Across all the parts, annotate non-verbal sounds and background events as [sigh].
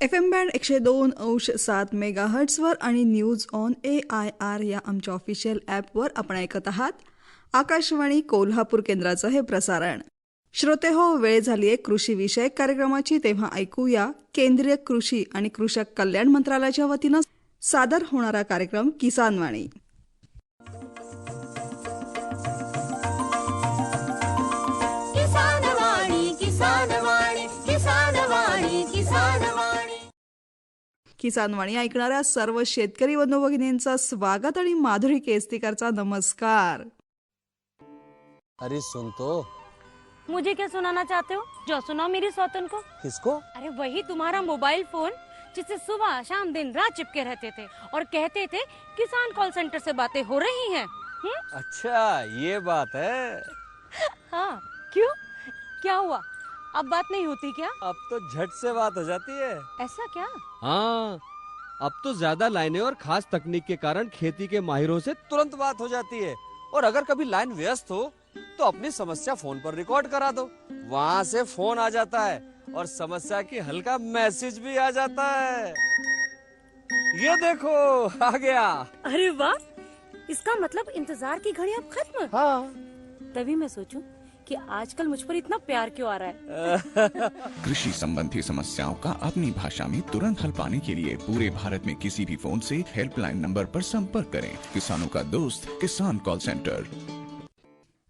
F M band एकशे दोन अंश सात मेगा हर्ट्सवर आणि news on A I R या आमच्या ऑफिशियल ॲपवर आपण ऐकत आहात. आकाशवाणी कोल्हापूर केंद्राचं हे प्रसारण. श्रोते हो वेळ झाली आहे कृषीविषयक कार्यक्रमाची. तेव्हा ऐकूया केंद्रीय कृषी आणि कृषक कल्याण मंत्रालयाच्या वतीनं सादर होणारा कार्यक्रम किसानवाणी. किसानवाणी किसानवाणी किसानवाणी किसान किसानवाणी ऐकणाऱ्या सर्व शेतकरी बंधू भगिनींचं स्वागत आणि माधुरी केसतीकरचा नमस्कार. अरे सुन तो. मुझे क्या सुनाना चाहते हो? जो सुनाओ मेरी सौतन को किसको? अरे वही तुम्हारा मोबाइल फ़ोन जिसे सुबह शाम दिन रात चिपके रहते थे और कहते थे किसान कॉल सेंटर से बातें हो रही हैं। हम्म? अच्छा ये बात है। हाँ क्यों? क्या हुआ? अब बात नहीं होती क्या? अब तो झट से बात हो जाती है। ऐसा क्या? हाँ अब तो ज़्यादा लाइनें और खास तकनीक के कारण खेती के माहिरों से तुरंत बात हो जाती है। और अगर कभी लाइन व्यस्त हो तो अपनी समस्या फ़ोन पर रिकॉर्ड करा दो। वहाँ से फ़ोन आ जाता है और समस्या की हल्का मैसेज भी आ जाता है। ये देखो आ गया। अरे वाह इसका मतलब इंतज़ार की घड़ी अब खत्म। हाँ। तभी मैं सोचूं कि आजकल मुझ पर इतना प्यार क्यों आ रहा है? [laughs] कृषी संबंधी समस्याओं का अपनी भाषा में तुरंत हल पाने के लिए पूरे भारत में किसी भी फोन से हेल्पलाइन नंबर पर संपर्क करें। किसानों का दोस्त किसान कॉल सेंटर।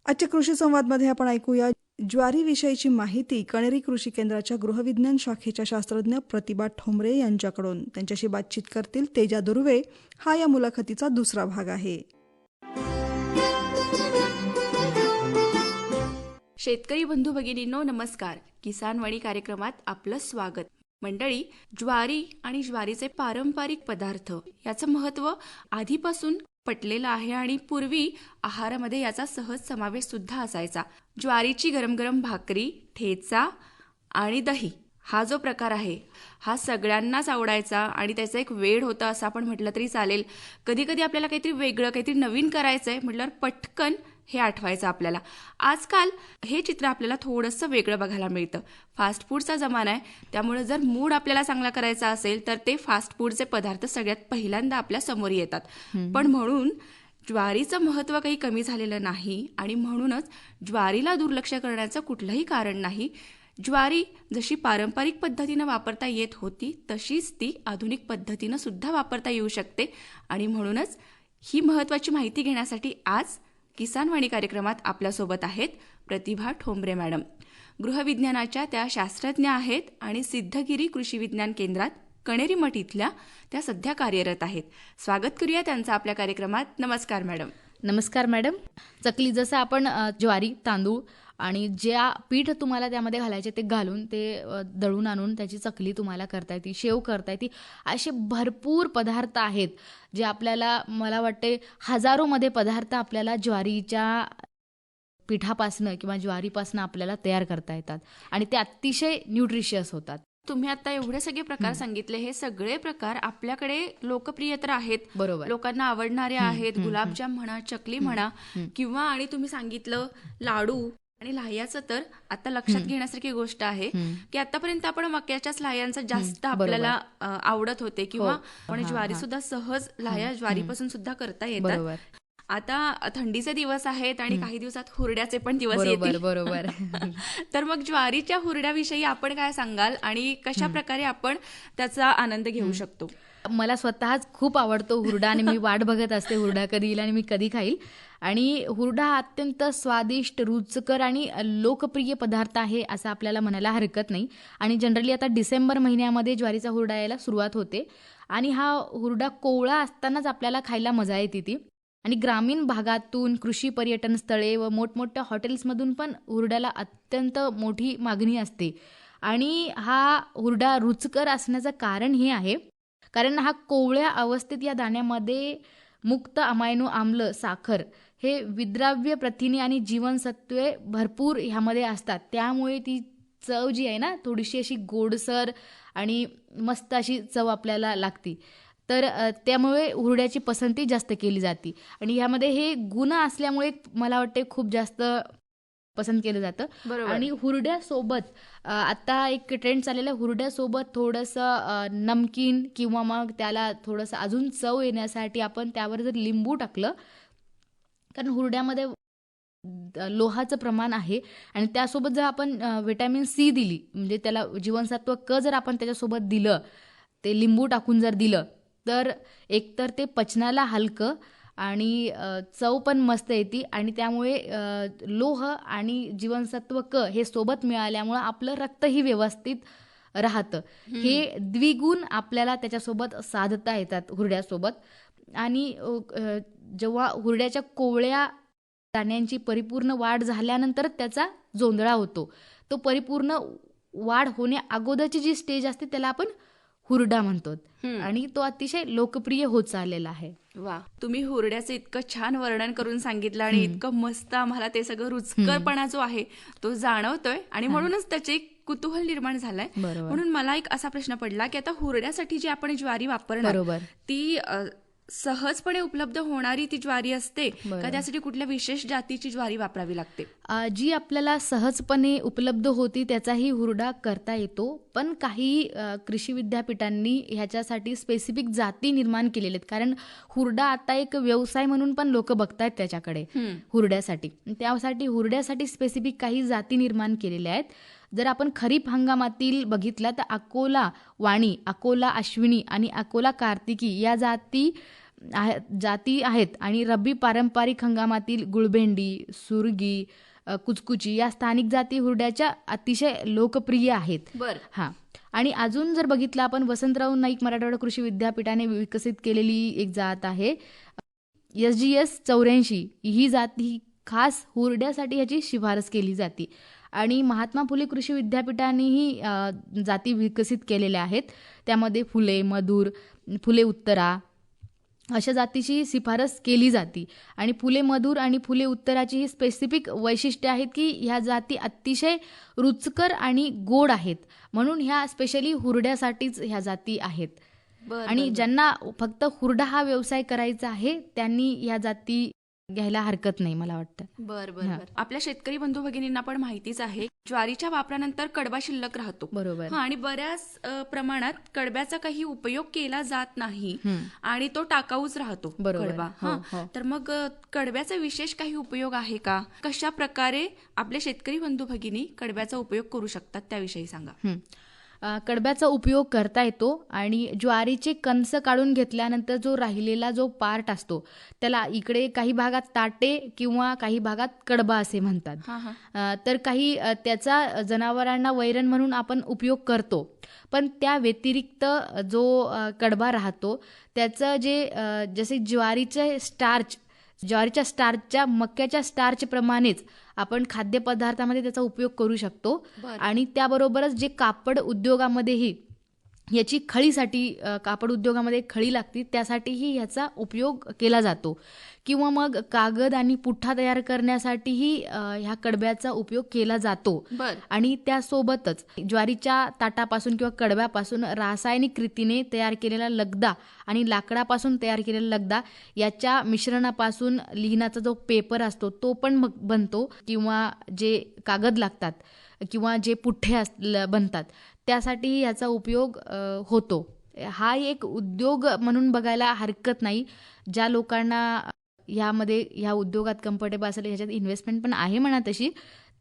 आजच्या कृषी संवादमध्ये आपण ऐकूया ज्वारी विषयीची माहिती कणेरी कृषी केंद्राच्या गृहविज्ञान शाखेच्या शास्त्रज्ञ प्रतिभा ठोंबरे यांच्याकडून. त्यांच्याशी बातचीत करतील तेजा दुर्वे. हा या मुलाखतीचा दुसरा भाग आहे. शेतकरी बंधू भगिनींनो नमस्कार. किसानवाणी कार्यक्रमात आपलं स्वागत. मंडळी ज्वारी आणि ज्वारीचे पारंपरिक पदार्थ याचं महत्त्व आधीपासून पटलेलं आहे आणि पूर्वी आहारामध्ये याचा सहज समावेश सुद्धा असायचा. ज्वारीची गरम गरम भाकरी ठेचा आणि दही हा जो प्रकार आहे हा सगळ्यांनाच आवडायचा आणि त्याचा एक वेळ होता असं आपण म्हटलं तरी चालेल. कधी कधी आपल्याला काहीतरी वेगळं काहीतरी नवीन करायचं आहे म्हटल्यावर पटकन हे आठवायचं आपल्याला. आजकाल हे चित्र आपल्याला थोडंसं वेगळं बघायला मिळतं. फास्ट फूडचा जमाना आहे. त्यामुळे जर मूड आपल्याला चांगला करायचा असेल तर ते फास्ट फूडचे पदार्थ सगळ्यात पहिल्यांदा आपल्यासमोर येतात. पण म्हणून ज्वारीचं महत्त्व काही कमी झालेलं नाही आणि म्हणूनच ज्वारीला दुर्लक्ष करण्याचं कुठलंही कारण नाही. ज्वारी जशी पारंपरिक पद्धतीनं वापरता येत होती तशीच ती आधुनिक पद्धतीनं सुद्धा वापरता येऊ शकते. आणि म्हणूनच ही महत्त्वाची माहिती घेण्यासाठी आज किसानवाणी कार्यक्रमात आपल्यासोबत आहेत प्रतिभा ठोंबरे मॅडम. गृहविज्ञानाच्या त्या शास्त्रज्ञ आहेत आणि सिद्धगिरी कृषी विज्ञान केंद्रात कणेरी मठ इथल्या त्या सध्या कार्यरत आहेत. स्वागत करूया त्यांचं आपल्या कार्यक्रमात. नमस्कार मॅडम. नमस्कार मॅडम. चकली जसं आपण ज्वारी तांदूळ आणि ज्या पीठ तुम्हाला त्यामध्ये घालायचे ते घालून ते दळून आणून त्याची चकली तुम्हाला करता येते शेव करता येते असे भरपूर पदार्थ आहेत जे आपल्याला मला वाटते हजारोमध्ये पदार्थ आपल्याला ज्वारीच्या पिठापासनं किंवा ज्वारीपासनं आपल्याला तयार करता येतात. आणि ते अतिशय न्यूट्रिशियस होतात. तुम्ही आता एवढे सगळे प्रकार सांगितले हे सगळे प्रकार आपल्याकडे लोकप्रिय तर आहेत. बरोबर. लोकांना आवडणारे आहेत. गुलाबजाम म्हणा चकली म्हणा किंवा आणि तुम्ही सांगितलं लाडू. आणि लाह्याचं तर आता लक्षात घेण्यासारखी गोष्ट आहे की आतापर्यंत आपण मक्याच्याच लाह्यांचं जास्त आपल्याला आवडत होते किंवा आपण ज्वारी सुद्धा सहज लाह्या ज्वारीपासून सुद्धा करता येतात. आता थंडीचे दिवस आहेत आणि काही दिवसात हुरड्याचे पण दिवस बरोबर येतील. बरोबर. [laughs] तर मग ज्वारीच्या हुरड्याविषयी आपण काय सांगाल आणि कशा प्रकारे आपण त्याचा आनंद घेऊ शकतो? मला स्वतःच खूप आवडतो हुरडा आणि मी वाट बघत असते हुरडा कधी येईल आणि मी कधी खाईल. आणि हुरडा हा अत्यंत स्वादिष्ट रुचकर आणि लोकप्रिय पदार्थ आहे असं आपल्याला म्हणायला हरकत नाही. आणि जनरली आता डिसेंबर महिन्यामध्ये ज्वारीचा हुरडा यायला सुरुवात होते. आणि हा हुरडा कोवळा असतानाच आपल्याला खायला मजा येते ती. आणि ग्रामीण भागातून कृषी पर्यटन स्थळे व मोठमोठ्या हॉटेल्समधून पण हुरड्याला अत्यंत मोठी मागणी असते. आणि हा हुरडा रुचकर असण्याचं कारण हे आहे कारण हा कोवळ्या अवस्थेत या दाण्यामध्ये मुक्त अमायनो आम्ल साखर हे विद्राव्य प्रथिने आणि जीवनसत्वे भरपूर ह्यामध्ये असतात. त्यामुळे ती चव जी आहे ना थोडीशी अशी गोडसर आणि मस्त अशी चव आपल्याला लागती. तर त्यामुळे हुरड्याची पसंती जास्त केली जाते. आणि ह्यामध्ये हे गुण असल्यामुळे मला वाटते खूप जास्त पसंत केलं जातं. आणि हुरड्यासोबत आता एक ट्रेंड चाललेला हुरड्यासोबत थोडंसं नमकीन किंवा मग त्याला थोडंसं अजून चव येण्यासाठी आपण त्यावर जर लिंबू टाकलं कारण हुरड्यामध्ये लोहाचं प्रमाण आहे आणि त्यासोबत जर आपण अ, विटॅमिन सी दिली म्हणजे त्याला जीवनसत्व क जर आपण त्याच्यासोबत दिलं ते लिंबू टाकून जर दिलं तर एकतर ते पचनाला हलकं आणि चव पण मस्त येते आणि त्यामुळे लोह आणि जीवनसत्व क हे सोबत मिळाल्यामुळं आपलं रक्तही व्यवस्थित राहतं. हे द्विगुण आपल्याला त्याच्यासोबत साधता येतात हुरड्यासोबत आणि जेव्हा हुरड्याच्या कोवळ्या दाण्यांची परिपूर्ण वाढ झाल्यानंतर त्याचा जोंधळा होतो. तो परिपूर्ण वाढ होण्या अगोदरची जी स्टेज असते त्याला आपण हुरडा म्हणतो. आणि तो अतिशय लोकप्रिय होत चाललेला आहे. वा तुम्ही हुरड्याचं इतकं छान वर्णन करून सांगितलं आणि इतकं मस्त आम्हाला ते सगळं रुचकरपणा जो आहे तो जाणवतोय आणि म्हणूनच त्याचे एक कुतूहल निर्माण झालंय. म्हणून मला एक असा प्रश्न पडला की आता हुरड्यासाठी जी आपण ज्वारी वापरणार. ती सहजपणे उपलब्ध होणारी ती ज्वारी असते. का त्यासाठी कुठल्या विशेष जातीची ज्वारी वापरावी लागते? जी आपल्याला सहजपणे उपलब्ध होती त्याचाही हुरडा करता येतो पण काही कृषी विद्यापीठांनी ह्याच्यासाठी स्पेसिफिक जाती निर्माण केलेल्या आहेत कारण हुरडा आता एक व्यवसाय म्हणून पण लोक बघतायत त्याच्याकडे हुरड्यासाठी. त्यासाठी हुरड्यासाठी स्पेसिफिक काही जाती निर्माण केलेल्या आहेत. जर आपण खरीप हंगामातील बघितला तर अकोला वाणी अकोला अश्विनी आणि अकोला कार्तिकी या जाती आहे- जाती आहेत. आणि रब्बी पारंपरिक हंगामातील गुळभेंडी सुरगी कुचकुची या स्थानिक जाती हुरड्याच्या अतिशय लोकप्रिय आहेत. बर. हां. आणि अजून जर बघितलं आपण वसंतराव नाईक मराठवाडा कृषी विद्यापीठाने विकसित केलेली एक जात आहे. एस जी एस चौऱ्याऐंशी. ही जात ही खास हुरड्यासाठी ह्याची शिफारस केली जाते. आणि महात्मा फुले कृषी विद्यापीठानेही जाती विकसित केलेल्या आहेत. त्यामध्ये फुले मधुर फुले उत्तरा अशा जातीची शिफारस केली जाते. आणि फुले मधुर आणि फुले उत्तराची ही स्पेसिफिक वैशिष्ट्ये आहेत की ह्या जाती अतिशय रुचकर आणि गोड आहेत. म्हणून ह्या स्पेशली हुरड्यासाठीच ह्या जाती आहेत. आणि ज्यांना फक्त हुरडा हा व्यवसाय करायचा आहे त्यांनी ह्या जाती घ्यायला हरकत नाही मला वाटतं. बर बर. बर. आपल्या शेतकरी बंधू भगिनींना पण माहितीच आहे ज्वारीच्या वापरानंतर कडबा शिल्लक राहतो. बरोबर. हा आणि बऱ्याच प्रमाणात कडब्याचा काही उपयोग केला जात नाही आणि तो टाकाऊच राहतो बरोबर. कडबा. हो, हा हो. तर मग कडब्याचा विशेष काही उपयोग आहे का? कशा प्रकारे आपले शेतकरी बंधू भगिनी कडब्याचा उपयोग करू शकतात त्याविषयी सांगा. कडब्याचा उपयोग करता येतो आणि ज्वारीचे कणस काढून घेतल्यानंतर जो राहिलेला जो पार्ट असतो त्याला इकडे काही भागात ताटे किंवा काही भागात कडबा असे म्हणतात. तर काही त्याचा जनावरांना वैरण म्हणून आपण उपयोग करतो. पण त्या व्यतिरिक्त जो कडबा राहतो त्याचं जे जसे ज्वारीचे स्टार्च ज्वारीच्या स्टार्चच्या मक्याच्या स्टार्चप्रमाणेच आपण खाद्यपदार्थामध्ये त्याचा उपयोग करू शकतो. आणि त्याबरोबरच जे कापड उद्योगामध्येही याची खळीसाठी कापड उद्योगामध्ये खळी लागते त्यासाठीही ह्याचा उपयोग केला जातो. किंवा मग कागद आणि पुठ्ठा तयार करण्यासाठीही ह्या कडब्याचा उपयोग केला जातो. आणि त्यासोबतच ज्वारीच्या ताटापासून किंवा कडब्यापासून रासायनिक रीतीने तयार केलेला लगदा आणि लाकडापासून तयार केलेला लगदा याच्या मिश्रणापासून लिहिण्याचा जो पेपर असतो तो पण मग बनतो. किंवा जे कागद लागतात किंवा जे पुठ्ठे अस बनतात. त्यासाठी याचा उपयोग होतो. हा एक उद्योग म्हणून बघायला हरकत नाही. ज्या लोकांना ह्यामध्ये ह्या उद्योगात कम्फर्टेबल असेल ह्याच्यात इन्व्हेस्टमेंट पण आहे म्हणा तशी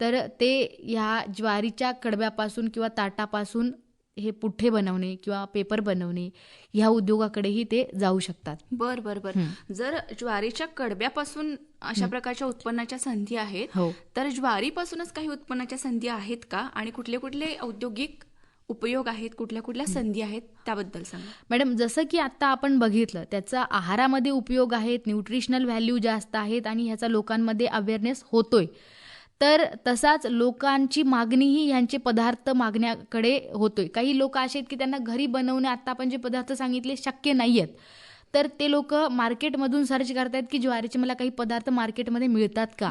तर ते ह्या ज्वारीच्या कडब्यापासून किंवा ताटापासून हे पुठ्ठे बनवणे किंवा पेपर बनवणे ह्या उद्योगाकडेही ते जाऊ शकतात. बर बर बर. जर ज्वारीच्या कडब्यापासून अशा प्रकारच्या उत्पन्नाच्या संधी आहेत हो. तर ज्वारीपासूनच काही उत्पन्नाच्या संधी आहेत का? आणि कुठले कुठले औद्योगिक उपयोग आहेत कुठल्या कुठल्या संधी आहेत त्याबद्दल सांगा. मॅडम जसं की आता आपण बघितलं त्याचा आहारामध्ये उपयोग आहेत न्यूट्रिशनल व्हॅल्यू जास्त आहेत आणि ह्याचा लोकांमध्ये अवेअरनेस होतोय. तर तसाच लोकांची मागणीही ह्यांचे पदार्थ मागण्याकडे होतोय. काही लोक असे आहेत की त्यांना घरी बनवणे आता आपण जे पदार्थ सांगितले शक्य नाही आहेत तर ते लोक मार्केटमधून सर्च करतायत की ज्वारीचे मला काही पदार्थ मार्केटमध्ये मिळतात का?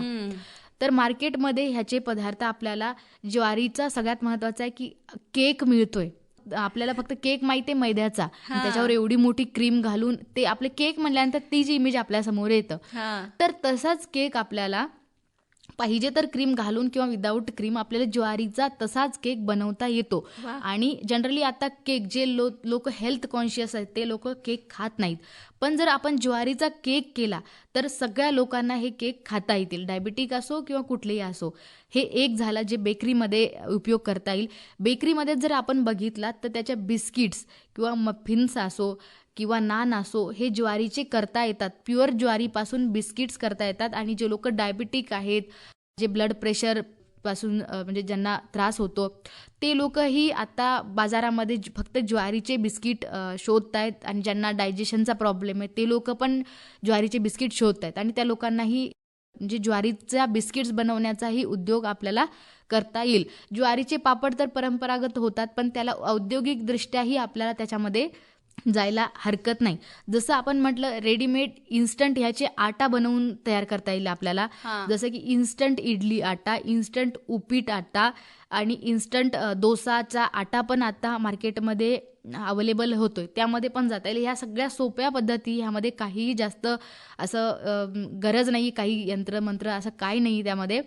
तर मार्केटमध्ये ह्याचे पदार्थ आपल्याला ज्वारीचा सगळ्यात महत्त्वाचा आहे की केक मिळतोय. आपल्याला फक्त केक माहिती आहे मैद्याचा. त्याच्यावर एवढी मोठी क्रीम घालून ते आपले केक म्हणल्यानंतर तीच इमेज आपल्यासमोर येतं. तर तसाच केक आपल्याला पाहिजे तर क्रीम घालून किंवा विदाऊट क्रीम आपल्याला ज्वारीचा तसाच केक बनवता येतो. आणि जनरली आता केक जे लो लोक हेल्थ कॉन्शियस आहेत ते लोक केक खात नाहीत. पण जर आपण ज्वारीचा केक केला तर सगळ्या लोकांना हे केक खाता येतील. डायबिटिक असो किंवा कुठलेही असो हे एक झालं जे बेकरीमध्ये उपयोग करता येईल. बेकरीमध्ये जर आपण बघितलात तर त्याच्या बिस्किट्स किंवा मफिन्स असो किंवा नान असो हे ज्वारीचे करता येतात. प्युअर ज्वारीपासून बिस्किट्स करता येतात आणि जे लोक डायबिटिक आहेत जे ब्लड प्रेशर पासून म्हणजे ज्यांना त्रास होतो ते लोकही आता बाजारामध्ये फक्त ज्वारीचे बिस्किट शोधत आहेत आणि ज्यांना डायजेशनचा प्रॉब्लेम आहे ते लोक पण ज्वारीचे बिस्किट शोधत आहेत आणि त्या लोकांनाही म्हणजे ज्वारीचा बिस्किट्स बनवण्याचाही उद्योग आपल्याला करता येईल. ज्वारीचे पापड तर परंपरागत होतात पण त्याला औद्योगिकदृष्ट्याही आपल्याला त्याच्यामध्ये जायला हरकत नाही. जसं आपण म्हटलं रेडीमेड इन्स्टंट ह्याचे आटा बनवून तयार करता येईल आपल्याला. जसं की इन्स्टंट इडली आटा इन्स्टंट उपीट आटा आणि इन्स्टंट डोसाचा आटा पण आता मार्केटमध्ये अवेलेबल होतोय. त्यामध्ये पण जाता येईल. ह्या सगळ्या सोप्या पद्धती ह्यामध्ये काहीही जास्त असं गरज नाही काही यंत्रमंत्र असं काही नाही त्यामध्ये.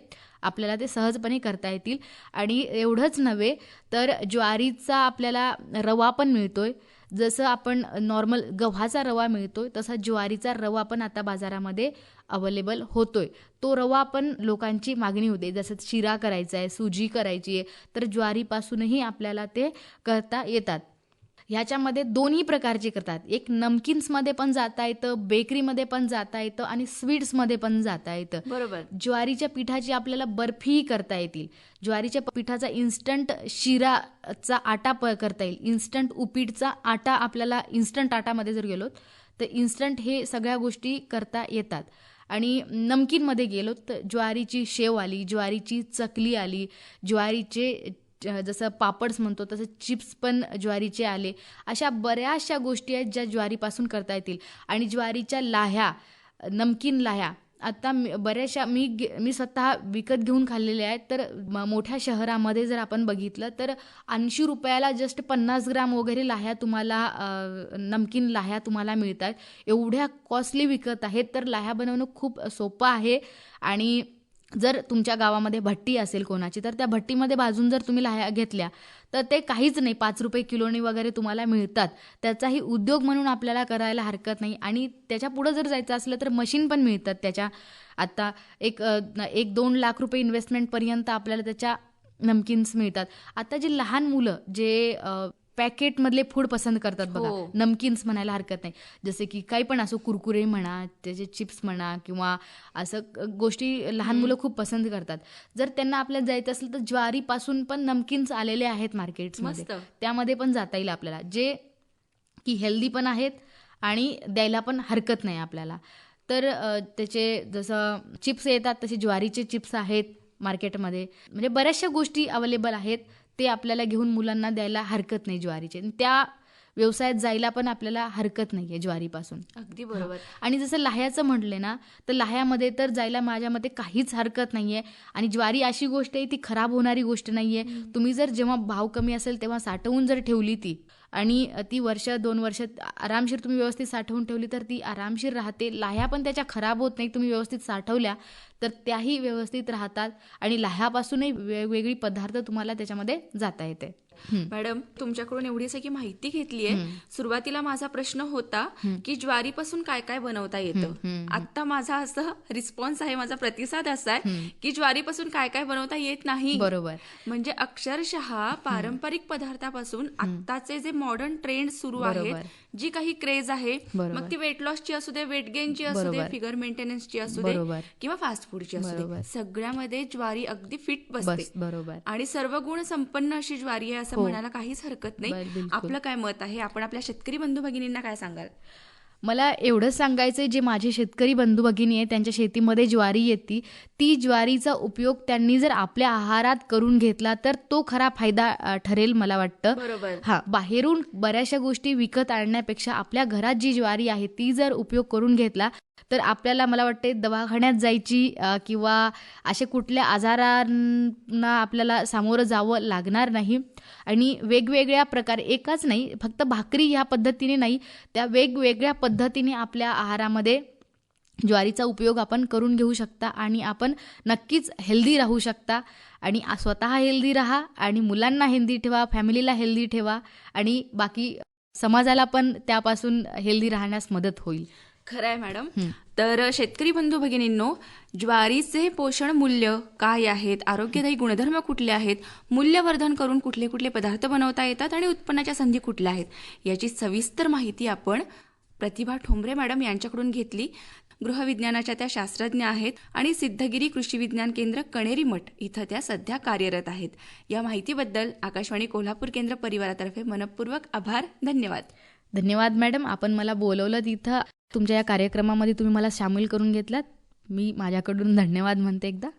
आपल्याला ते सहजपणे करता येतील. आणि एवढंच नव्हे तर ज्वारीचा आपल्याला रवा पण मिळतोय. जसं आपण नॉर्मल गव्हाचा रवा मिळतोय तसा ज्वारीचा रवा पण आता बाजारामध्ये अवेलेबल होतोय. तो रवा पण लोकांची मागणी होते. जसं शिरा करायचा आहे सुजी करायची आहे तर ज्वारीपासूनही आपल्याला ते करता येतात. ह्याच्यामध्ये दोन्ही प्रकारचे करतात. एक नमकिन्समध्ये पण जाता येतं बेकरीमध्ये पण जाता येतं आणि स्वीट्समध्ये पण जाता येतं. बरोबर. ज्वारीच्या पिठाची आपल्याला बर्फी करता येतील. ज्वारीच्या पिठाचा इन्स्टंट शिराचा आटा प करता येईल. इन्स्टंट उपीटचा आटा आपल्याला इन्स्टंट आटामध्ये जर गेलो तर इन्स्टंट हे सगळ्या गोष्टी करता येतात. आणि नमकीनमध्ये गेलो तर ज्वारीची शेव आली ज्वारीची चकली आली ज्वारीचे जसं पापड्स म्हणतो तसं चिप्स पण ज्वारीचे आले. अशा बऱ्याचशा गोष्टी आहेत ज्या ज्वारीपासून करता येतील. आणि ज्वारीच्या लाह्या नमकीन लाह्या आता मी- बऱ्याचशा मी गे- मी स्वतः विकत घेऊन खाल्लेल्या आहेत. तर म- मोठ्या शहरामध्ये जर आपण बघितलं तर ऐंशी रुपयाला जस्ट पन्नास ग्राम वगैरे लाह्या तुम्हाला नमकीन लाह्या तुम्हाला मिळतात. एवढ्या कॉस्टली विकत आहेत तर लाह्या बनवणं खूप सोपं आहे. आणि जर तुमच्या गावामध्ये भट्टी असेल कोणाची तर त्या भट्टीमध्ये भाजून जर तुम्ही लाह्या घेतल्या तर ते काहीच नाही. पाच रुपये किलोनी वगैरे तुम्हाला मिळतात. त्याचाही उद्योग म्हणून आपल्याला करायला हरकत नाही. आणि त्याच्या पुढं जर जायचं असलं तर मशीन पण मिळतात त्याच्या. आत्ता एक एक दोन लाख रुपये इन्व्हेस्टमेंटपर्यंत आपल्याला त्याच्या नमकिन्स मिळतात. आता जे लहान मुलं जे पॅकेटमधले फूड पसंत करतात बघा. हो. नमकिन्स म्हणायला हरकत नाही. जसे की काही पण असो कुरकुरे म्हणा त्याचे चिप्स म्हणा किंवा असं गोष्टी लहान मुलं खूप पसंत करतात. जर त्यांना आपल्याला जायचं असेल तर ज्वारीपासून पण नमकिन्स आलेले आहेत मार्केट्समध्ये. त्यामध्ये पण जाता येईल आपल्याला. जे की हेल्दी पण आहेत आणि द्यायला पण हरकत नाही आपल्याला. तर त्याचे जसं चिप्स येतात तसे ज्वारीचे चिप्स आहेत मार्केटमध्ये. म्हणजे बऱ्याचशा गोष्टी अवेलेबल आहेत. ते आपल्याला घेऊन मुलांना द्यायला हरकत नाही ज्वारीचे. आणि त्या व्यवसायात जायला पण आपल्याला हरकत नाही आहे ज्वारीपासून. अगदी बरोबर. आणि जसं लाह्याचं म्हटले ना तर लाह्यामध्ये तर जायला माझ्या मते काहीच हरकत नाही आहे आणि ज्वारी अशी गोष्ट आहे ती खराब होणारी गोष्ट नाही आहे तुम्ही जर जेव्हा भाव कमी असेल तेव्हा साठवून जर ठेवली ती आणि ती वर्ष दोन वर्ष आरामशीर तुम्ही व्यवस्थित साठवून ठेवली तर ती आरामशीर राहते. लाह्या पण त्याच्या खराब होत नाही तुम्ही व्यवस्थित साठवल्या तर त्याही व्यवस्थित राहतात आणि लाह्यापासूनही वेगवेगळी पदार्थ तुम्हाला त्याच्यामध्ये जाता येते. मॅडम तुमच्याकडून एवढी सगळी माहिती घेतली आहे सुरुवातीला माझा प्रश्न होता की ज्वारीपासून काय काय बनवता येतं? आता माझा असं रिस्पॉन्स आहे माझा प्रतिसाद असा आहे की ज्वारीपासून काय काय बनवता येत नाही. बरोबर. म्हणजे अक्षरशः पारंपरिक पदार्थापासून आत्ताचे जे मॉडर्न ट्रेंड सुरू. आहेत जी काही क्रेज आहे. मग ती वेट लॉसची असू दे वेट गेनची असू दे. फिगर मेंटेनन्सची असू दे. किंवा फास्ट फूडची असू. दे सगळ्यामध्ये ज्वारी अगदी फिट बस बसते बरोबर आणि सर्व गुण संपन्न अशी ज्वारी आहे असं हो. म्हणायला काहीच हरकत नाही. आपलं काय मत आहे आपण आपल्या शेतकरी बंधू भगिनींना काय सांगाल मला एवढंच सांगायचं जे माझे शेतकरी बंधू भगिनी आहे त्यांच्या शेतीमध्ये ज्वारी येते ती ज्वारीचा उपयोग त्यांनी जर आपल्या आहारात करून घेतला तर तो खरा फायदा ठरेल मला वाटतं. हा बाहेरून बऱ्याचशा गोष्टी विकत आणण्यापेक्षा आपल्या घरात जी ज्वारी आहे ती जर उपयोग करून घेतला तर आपल्याला मला वाटते दवाखान्यात जायची किंवा असे कुठल्या आजारांना आपल्याला सामोरं जावं लागणार नाही. आणि वेगवेगळ्या प्रकारे एकाच नाही फक्त भाकरी ह्या पद्धतीने नाही त्या वेगवेगळ्या पद्धतीने आपल्या आहारामध्ये ज्वारीचा उपयोग आपण करून घेऊ शकता आणि आपण नक्कीच हेल्दी राहू शकता. आणि स्वतः हेल्दी राहा आणि मुलांना हेल्दी ठेवा फॅमिलीला हेल्दी ठेवा आणि बाकी समाजाला पण त्यापासून हेल्दी राहण्यास मदत होईल. खरं आहे मॅडम. तर शेतकरी बंधू भगिनींनो ज्वारीचे पोषण मूल्य काय आहेत? आरोग्यदायी गुणधर्म कुठले आहेत? मूल्यवर्धन करून कुठले कुठले पदार्थ बनवता येतात आणि उत्पन्नाच्या संधी कुठल्या आहेत? याची सविस्तर माहिती आपण प्रतिभा ठोंबरे मॅडम यांच्याकडून घेतली. गृहविज्ञानाच्या त्या शास्त्रज्ञ आहेत आणि सिद्धगिरी कृषी विज्ञान केंद्र कणेरी मठ इथं त्या सध्या कार्यरत आहेत. या माहितीबद्दल आकाशवाणी कोल्हापूर केंद्र परिवारातर्फे मनपूर्वक आभार धन्यवाद. धन्यवाद मॅडम. आपण मला बोलवलं तिथं. तुमच्या या कार्यक्रमामध्ये तुम्ही मला सामील करून घेतलात. मी माझ्याकडून धन्यवाद म्हणते एकदा.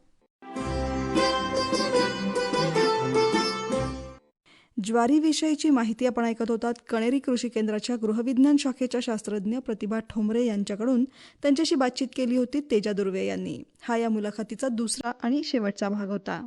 ज्वारीविषयीची माहिती आपण ऐकत होतात कणेरी कृषी केंद्राच्या गृहविज्ञान शाखेच्या शास्त्रज्ञ प्रतिभा ठोंबरे यांच्याकडून. त्यांच्याशी बातचीत केली होती तेजा दुर्वे यांनी. हा या मुलाखतीचा दुसरा आणि शेवटचा भाग होता.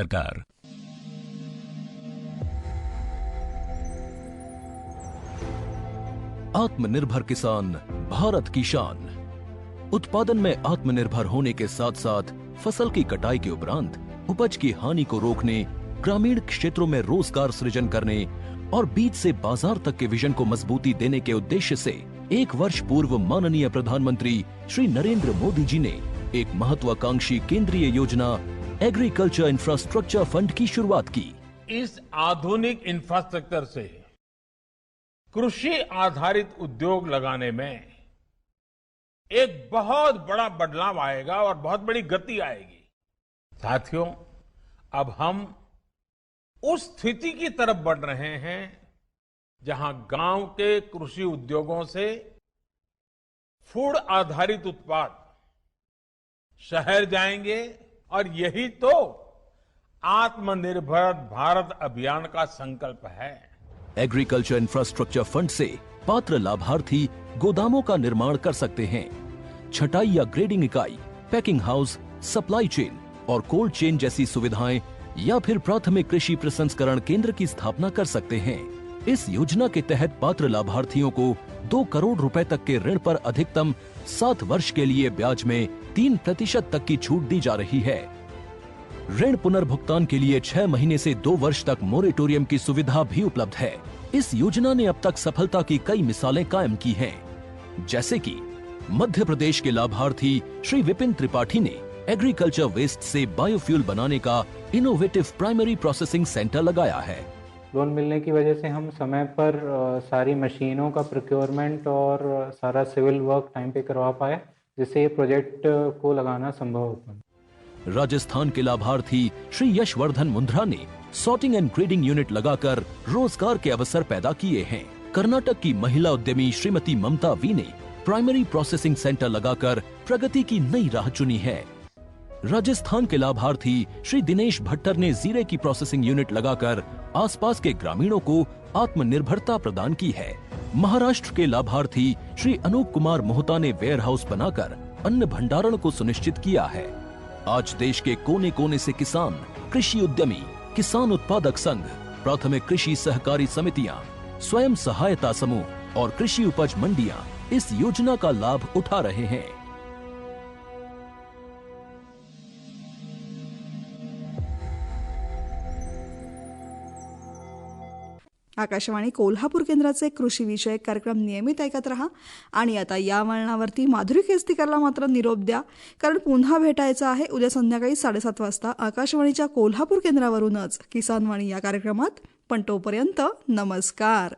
सरकार। आत्मनिर्भर किसान भारत की शान। उत्पादन में आत्मनिर्भर होने के साथ साथ फ़सल की कटाई के उपरांत उपज की हानि को रोकने, ग्रामीण क्षेत्रों में रोज़गार सृजन करने और बीज से बाज़ार तक के विजन को मजबूती देने के उद्देश्य से एक वर्ष पूर्व माननीय प्रधानमंत्री श्री नरेंद्र मोदी जी ने एक महत्वाकांक्षी केंद्रीय योजना एग्रीकल्चर इंफ्रास्ट्रक्चर फंड की शुरुआत की। इस आधुनिक इंफ्रास्ट्रक्चर से कृषि आधारित उद्योग लगाने में एक बहुत बड़ा बदलाव आएगा और बहुत बड़ी गति आएगी। साथियों, अब हम उस स्थिति की तरफ़ बढ़ रहे हैं जहाँ गाँव के कृषि उद्योगों से फ़ूड आधारित उत्पाद शहर जाएँगे और यही तो आत्मनिर्भर भारत अभियान का संकल्प है। एग्रीकल्चर इंफ्रास्ट्रक्चर फंड से पात्र लाभार्थी गोदामों का निर्माण कर सकते हैं। छटाई या ग्रेडिंग इकाई पैकिंग हाउस सप्लाई चेन और कोल्ड चेन जैसी सुविधाएँ या फिर प्राथमिक कृषि प्रसंस्करण केंद्र की स्थापना कर सकते हैं। इस योजना के तहत पात्र लाभार्थियों को दो करोड़ रुपए तक के ऋण पर अधिकतम सात वर्ष के लिए ब्याज में तीन प्रतिशत तक की छूट दी जा रही है। ऋण पुनर्भुगतान के लिए छह महीने से दो वर्ष तक मोरेटोरियम की सुविधा भी उपलब्ध है। इस योजना ने अब तक सफलता की कई मिसालें कायम की हैं, जैसे कि मध्य प्रदेश के लाभार्थी श्री विपिन त्रिपाठी ने एग्रीकल्चर वेस्ट से बायोफ्यूल बनाने का इनोवेटिव प्राइमरी प्रोसेसिंग सेंटर लगाया है। लोन मिलने की वजह से हम समय पर सारी मशीनों का प्रोक्योरमेंट और सारा सिविल वर्क टाइम पे करवा पाए, जिससे ये प्रोजेक्ट को लगाना संभव हो पाए। राजस्थान के लाभार्थी श्री यशवर्धन मुंद्रा ने सॉर्टिंग एंड ग्रेडिंग यूनिट लगाकर रोज़गार के अवसर पैदा किए हैं। कर्नाटक की महिला उद्यमी श्रीमती ममता वी ने प्राइमरी प्रोसेसिंग सेंटर लगाकर प्रगति की नई राह चुनी है। राजस्थान के लाभार्थी श्री दिनेश भट्टर ने जीरे की प्रोसेसिंग यूनिट लगाकर आसपास के ग्रामीणों को आत्मनिर्भरता प्रदान की है। महाराष्ट्र के लाभार्थी श्री अनूप कुमार मोहता ने वेयर हाउस बनाकर अन्न भंडारण को सुनिश्चित किया है। आज देश के कोने कोने से किसान, कृषि उद्यमी, किसान उत्पादक संघ, प्राथमिक कृषि सहकारी समितियाँ, स्वयं सहायता समूह और कृषि उपज मंडियाँ इस योजना का लाभ उठा रहे हैं। आकाशवाणी कोल्हापूर केंद्राचे कृषी विषयक कार्यक्रम नियमित ऐकत रहा. आणि आता या वळणावरती माधुरी केस्तिकरला मात्र निरोप द्या. कारण पुन्हा भेटायचं आहे उद्या संध्याकाळी साडेसात वाजता आकाशवाणीच्या कोल्हापूर केंद्रावरूनच किसानवाणी या कार्यक्रमात. पण तोपर्यंत नमस्कार.